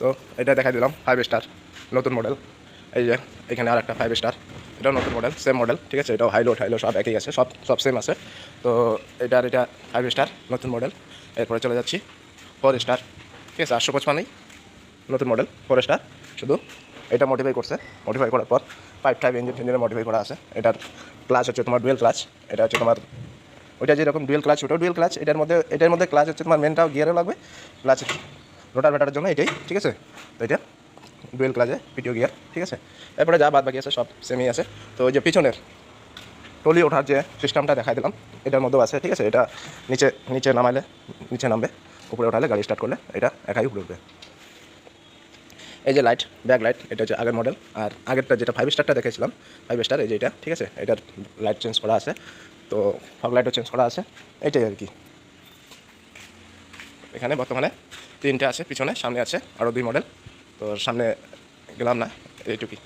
তো এটা দেখা দিলাম ফাইভ স্টার নতুন মডেল এই যে, এখানে আর একটা ফাইভ স্টার এটাও নতুন মডেল সেম মডেল ঠিক আছে? এটাও হাইলো হাইলো সব একই আছে, সব সব সেম আছে। তো এটার এটা ফাইভ স্টার নতুন মডেল এরপরে চলে যাচ্ছি ফোর স্টার ঠিক আছে? আটশো পঁচপান্নই, নতুন মডেল ফোর স্টার শুধু এটা মডিফাই করছে মডিফাই করার পর ফাইভ ফাইভ ইঞ্জিন ইঞ্জিনে মডিফাই করা আছে। এটার ক্লাচ হচ্ছে তোমার ডুয়েল ক্লাচ এটা হচ্ছে তোমার, ওইটা যেরকম ডুয়েল ক্লাচ ওটাও ডুয়েল ক্লাচ এটার মধ্যে এটার মধ্যে ক্লাচ হচ্ছে তোমার মেনটাও গিয়ারও লাগবে ক্লাচ রোটার ব্যাটারের জন্য এটাই, ঠিক আছে? তো এটা, ডুয়েল ক্লাচে পিটিও গিয়ার, ঠিক আছে? এরপরে যা বাদ বাকি আছে, সব সেমই আছে। তো ওই যে পিছনের টলি ওঠার যে সিস্টেমটা দেখাই দিলাম, এটার মধ্যেও আছে, ঠিক আছে? এটা নিচে নিচে নামাইলে, নিচে নামবে, উপরে ওঠালে গাড়ি স্টার্ট করলে এটা একাই উপরে উঠবে। এই যে লাইট ব্যাক লাইট এটা হচ্ছে আগের মডেল আর আগেরটা যেটা ফাইভ স্টারটা দেখেছিলাম ফাইভ স্টার এই যে এটা, ঠিক আছে? এটার লাইট চেঞ্জ করা আছে। তো ফগ লাইটও চেঞ্জ করা আছে। এটাই আর কি। এখানে বর্তমানে তিনটে আছে পিছনে সামনে আছে আরও দুই মডেল তো সামনে গেলাম না এইটুকুই।